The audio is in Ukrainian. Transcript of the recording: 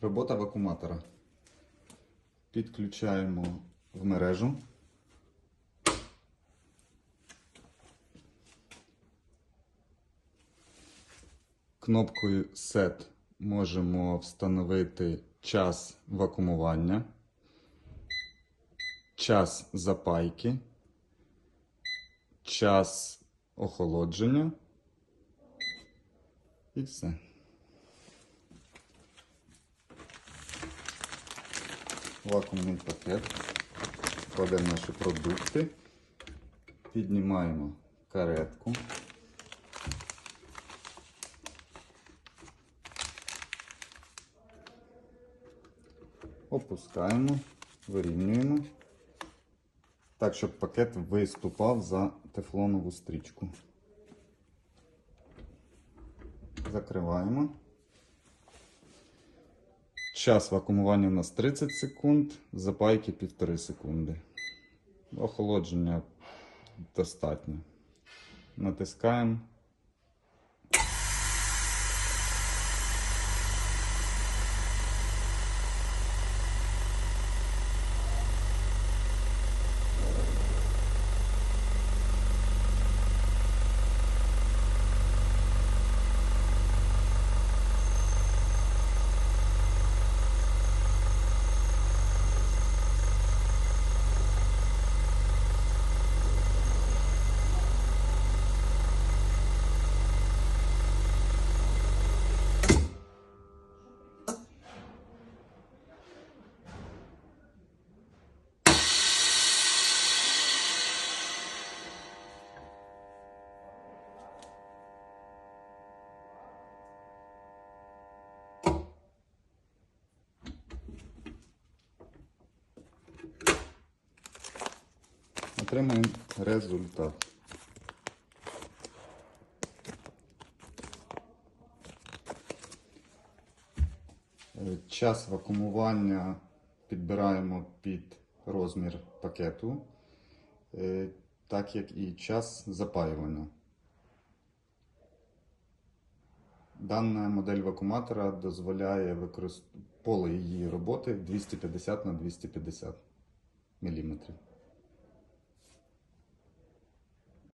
Робота вакууматора. Підключаємо в мережу. Кнопкою Set можемо встановити час вакуумування, час запайки, час охолодження і все. Вакуумний пакет. Кладемо наші продукти, піднімаємо каретку. Опускаємо, вирівнюємо. Так, щоб пакет виступав за тефлонову стрічку. Закриваємо. Час вакуумування у нас 30 секунд, запайки 1,5 секунди. Охолодження достатньо. Натискаємо. Отримаємо результат. Е, Час вакуумування підбираємо під розмір пакету, е, так як і час запаювання. Дана модель вакууматора дозволяє використ... поле її роботи 250 на 250 мм.